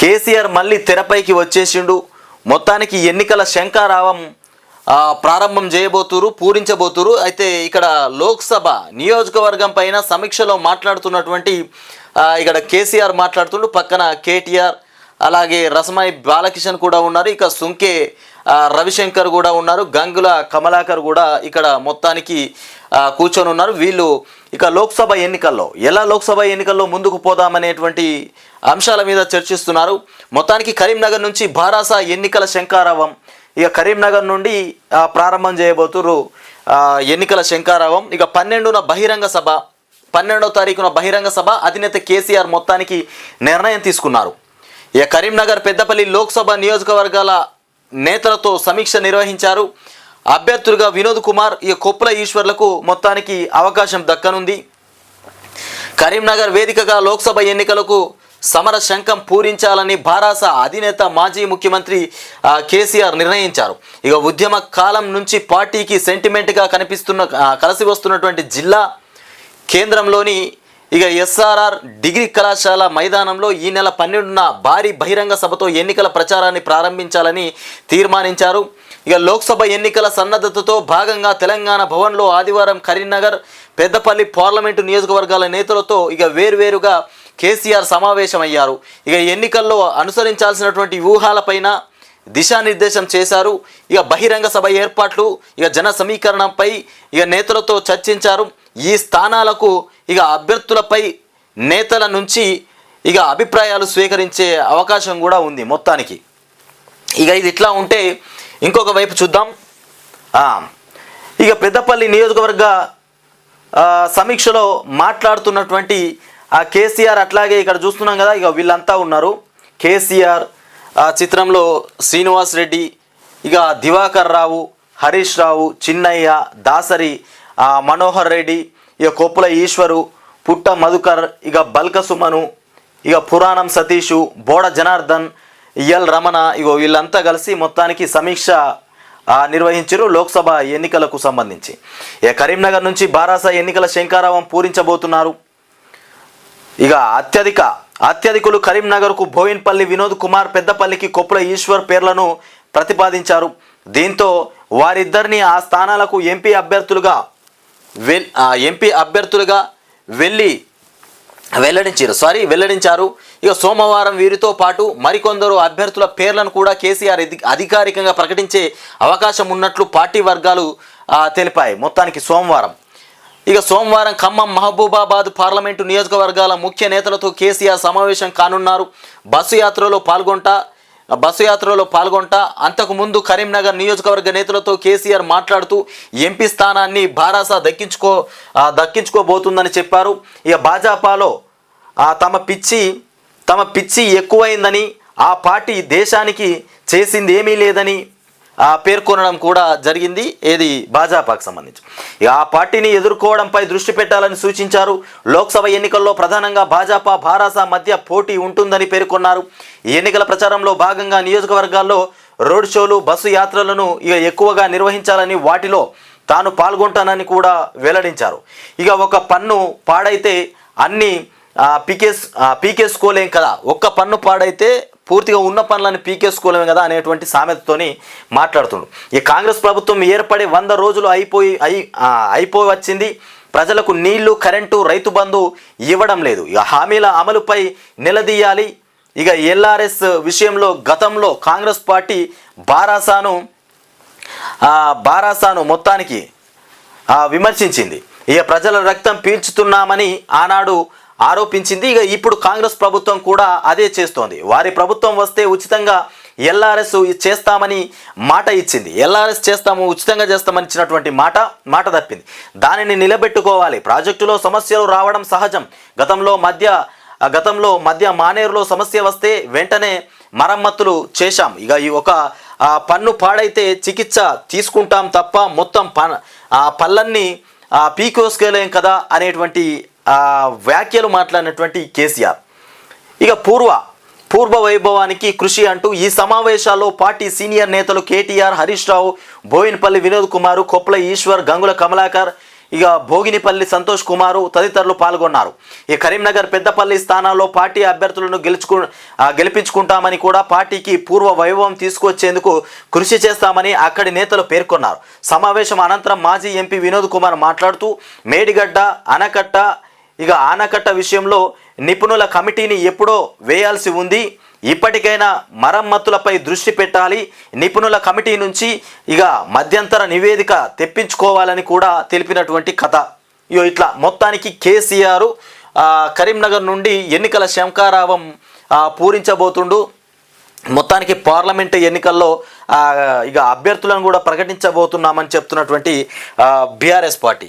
కేసీఆర్ మళ్ళీ తెరపైకి వచ్చేసిండు. మొత్తానికి ఎన్నికల శంకారావం ప్రారంభం చేయబోతురు పూరించబోతురు. అయితే ఇక్కడ లోక్సభ నియోజకవర్గం పైన సమీక్షలో మాట్లాడుతున్నటువంటి ఇక్కడ కేసీఆర్ మాట్లాడుతుండు. పక్కన కేటీఆర్ అలాగే రసమాయి బాలకిషన్ కూడా ఉన్నారు. ఇక సుంకే రవిశంకర్ కూడా ఉన్నారు. గంగుల కమలాకర్ కూడా ఇక్కడ మొత్తానికి కూర్చొని ఉన్నారు. వీళ్ళు ఇక లోక్సభ ఎన్నికల్లో ఎలా లోక్సభ ఎన్నికల్లో ముందుకు పోదామనేటువంటి అంశాల మీద చర్చిస్తున్నారు. మొత్తానికి కరీంనగర్ నుంచి భారాస ఎన్నికల శంకారావం. ఇక కరీంనగర్ నుండి ప్రారంభం చేయబోతున్నారు ఎన్నికల శంకారావం. ఇక పన్నెండున బహిరంగ సభ. పన్నెండవ తారీఖున బహిరంగ సభ. అధినేత కేసీఆర్ మొత్తానికి నిర్ణయం తీసుకున్నారు. ఇక కరీంనగర్ పెద్దపల్లి లోక్సభ నియోజకవర్గాల నేతలతో సమీక్ష నిర్వహించారు. అభ్యర్థులుగా వినోద్ కుమార్ ఇక కొప్పుల ఈశ్వర్లకు మొత్తానికి అవకాశం దక్కనుంది. కరీంనగర్ వేదికగా లోక్సభ ఎన్నికలకు సమర శంఖం పూరించాలని భారాస అధినేత మాజీ ముఖ్యమంత్రి కేసీఆర్ నిర్ణయించారు. ఇక ఉద్యమ కాలం నుంచి పార్టీకి సెంటిమెంట్గా కనిపిస్తున్న కలిసి వస్తున్నటువంటి జిల్లా కేంద్రంలోని ఇక ఎస్ఆర్ఆర్ డిగ్రీ కళాశాల మైదానంలో ఈ నెల పన్నెండున భారీ బహిరంగ సభతో ఎన్నికల ప్రచారాన్ని ప్రారంభించాలని తీర్మానించారు. ఇక లోక్సభ ఎన్నికల సన్నద్ధతతో భాగంగా తెలంగాణ భవన్లో ఆదివారం కరీంనగర్ పెద్దపల్లి పార్లమెంటు నియోజకవర్గాల నేతలతో ఇక వేర్వేరుగా కేసీఆర్ సమావేశమయ్యారు. ఇక ఎన్నికల్లో అనుసరించాల్సినటువంటి వ్యూహాలపైన దిశానిర్దేశం చేశారు. ఇక బహిరంగ సభ ఏర్పాట్లు ఇక జన సమీకరణపై ఇక నేతలతో చర్చించారు. ఈ స్థానాలకు ఇక అభ్యర్థులపై నేతల నుంచి ఇక అభిప్రాయాలు స్వీకరించే అవకాశం కూడా ఉంది మొత్తానికి. ఇక ఇది ఇట్లా ఉంటే ఇంకొక వైపు చూద్దాం. ఇక పెద్దపల్లి నియోజకవర్గ సమీక్షలో మాట్లాడుతున్నటువంటి ఆ కేసీఆర్ అట్లాగే ఇక్కడ చూస్తున్నాం కదా ఇక వీళ్ళంతా ఉన్నారు. కేసీఆర్ ఆ చిత్రంలో శ్రీనివాస్ రెడ్డి ఇక దివాకర్ రావు హరీష్ రావు చిన్నయ్య దాసరి మనోహర్ రెడ్డి ఇక కొప్పుల ఈశ్వరు పుట్ట మధుకర్ ఇక బల్క సుమను ఇక పురాణం సతీషు బోడ జనార్దన్ ఎల్ రమణ ఇగో వీళ్ళంతా కలిసి మొత్తానికి సమీక్ష ఆ, నిర్వహించారు లోక్సభ ఎన్నికలకు సంబంధించి. ఇక కరీంనగర్ నుంచి బారాస ఎన్నికల శంకారావం పూరించబోతున్నారు. ఇక అత్యధిక అత్యధికులు కరీంనగర్కు బోయిన్పల్లి వినోద్ కుమార్ పెద్దపల్లికి కొప్పుల ఈశ్వర్ పేర్లను ప్రతిపాదించారు. దీంతో వారిద్దరిని ఆ స్థానాలకు ఎంపీ అభ్యర్థులుగా వెల్ ఎంపీ అభ్యర్థులుగా వెళ్ళి వెల్లడించారు. సారీ వెల్లడించారు. ఇక సోమవారం వీరితో పాటు మరికొందరు అభ్యర్థుల పేర్లను కూడా కేసీఆర్ అధికారికంగా ప్రకటించే అవకాశం ఉన్నట్లు పార్టీ వర్గాలు తెలిపాయి. మొత్తానికి సోమవారం ఇక సోమవారం ఖమ్మం మహబూబాబాద్ పార్లమెంటు నియోజకవర్గాల ముఖ్య నేతలతో కేసీఆర్ సమావేశం కానున్నారు. బస్సు యాత్రలో పాల్గొంటా బస్సు యాత్రలో పాల్గొంటా అంతకుముందు కరీంనగర్ నియోజకవర్గ నేతలతో కేసీఆర్ మాట్లాడుతూ ఎంపీ స్థానాన్ని భారాసా దక్కించుకో దక్కించుకోబోతుందని చెప్పారు. ఇక భాజపాలో తమ పిచ్చి తమ పిచ్చి ఎక్కువైందని ఆ పార్టీ దేశానికి చేసింది ఏమీ లేదని పేర్కొనడం కూడా జరిగింది. ఏది? భాజపాకు సంబంధించి. ఇక ఆ పార్టీని ఎదుర్కోవడంపై దృష్టి పెట్టాలని సూచించారు. లోక్సభ ఎన్నికల్లో ప్రధానంగా భాజపా భారాస మధ్య పోటీ ఉంటుందని పేర్కొన్నారు. ఈ ఎన్నికల ప్రచారంలో భాగంగా నియోజకవర్గాల్లో రోడ్ షోలు బస్సు యాత్రలను ఇక ఎక్కువగా నిర్వహించాలని వాటిలో తాను పాల్గొంటానని కూడా వెల్లడించారు. ఇక ఒక పన్ను పాడైతే అన్ని పీకేస్ పీకేసుకోలేం కదా. ఒక్క పన్ను పాడైతే పూర్తిగా ఉన్న పనులను పీకేసుకోలేము కదా అనేటువంటి సామెతతోని మాట్లాడుతుండు. ఈ కాంగ్రెస్ ప్రభుత్వం ఏర్పడి వంద రోజులు అయిపోయి అయి అయిపోయి వచ్చింది ప్రజలకు నీళ్ళు కరెంటు రైతు బంధు ఇవ్వడం లేదు. ఇక హామీల అమలుపై నిలదీయాలి. ఇక ఎల్ఆర్ఎస్ విషయంలో గతంలో కాంగ్రెస్ పార్టీ బారాసాను బారాసాను మొత్తానికి విమర్శించింది. ఇక ప్రజల రక్తం పీల్చుతున్నామని ఆనాడు ఆరోపించింది. ఇక ఇప్పుడు కాంగ్రెస్ ప్రభుత్వం కూడా అదే చేస్తోంది. వారి ప్రభుత్వం వస్తే ఉచితంగా ఎల్ఆర్ఎస్ చేస్తామని మాట ఇచ్చింది. ఎల్ఆర్ఎస్ చేస్తాము ఉచితంగా చేస్తామని ఇచ్చినటువంటి మాట మాట తప్పింది. దానిని నిలబెట్టుకోవాలి. ప్రాజెక్టులో సమస్యలు రావడం సహజం. గతంలో మధ్య గతంలో మధ్య మానేరులో సమస్య వస్తే వెంటనే మరమ్మతులు చేశాం. ఇక ఈ ఒక పన్ను పాడైతే చికిత్స తీసుకుంటాం తప్ప మొత్తం ప ఆ పళ్ళన్ని పీకోసుకోలేం కదా అనేటువంటి వ్యాఖ్యలు మాట్లాడినటువంటి కేసీఆర్. ఇక పూర్వ పూర్వ వైభవానికి కృషి అంటూ ఈ సమావేశాల్లో పార్టీ సీనియర్ నేతలు కేటీఆర్ హరీష్ రావు బోయినపల్లి వినోద్ కుమార్ కొప్పల ఈశ్వర్ గంగుల కమలాకర్ ఇక భోగినిపల్లి సంతోష్ కుమారు తదితరులు పాల్గొన్నారు. ఈ కరీంనగర్ పెద్దపల్లి స్థానాల్లో పార్టీ అభ్యర్థులను గెలుచుకు గెలిపించుకుంటామని కూడా పార్టీకి పూర్వ వైభవం తీసుకొచ్చేందుకు కృషి చేస్తామని అక్కడి నేతలు పేర్కొన్నారు. సమావేశం అనంతరం మాజీ ఎంపీ వినోద్ కుమార్ మాట్లాడుతూ మేడిగడ్డ అనకట్ట ఇక ఆనకట్ట విషయంలో నిపుణుల కమిటీని ఎప్పుడో వేయాల్సి ఉంది. ఇప్పటికైనా మరమ్మతులపై దృష్టి పెట్టాలి. నిపుణుల కమిటీ నుంచి ఇక మధ్యంతర నివేదిక తెప్పించుకోవాలని కూడా తెలిపినటువంటి కథ. ఇయో ఇట్లా మొత్తానికి కేసీఆర్ కరీంనగర్ నుండి ఎన్నికల శంకారావం పూరించబోతుండు. మొత్తానికి పార్లమెంట్ ఎన్నికల్లో ఇక అభ్యర్థులను కూడా ప్రకటించబోతున్నామని చెప్తున్నటువంటి బీఆర్ఎస్ పార్టీ.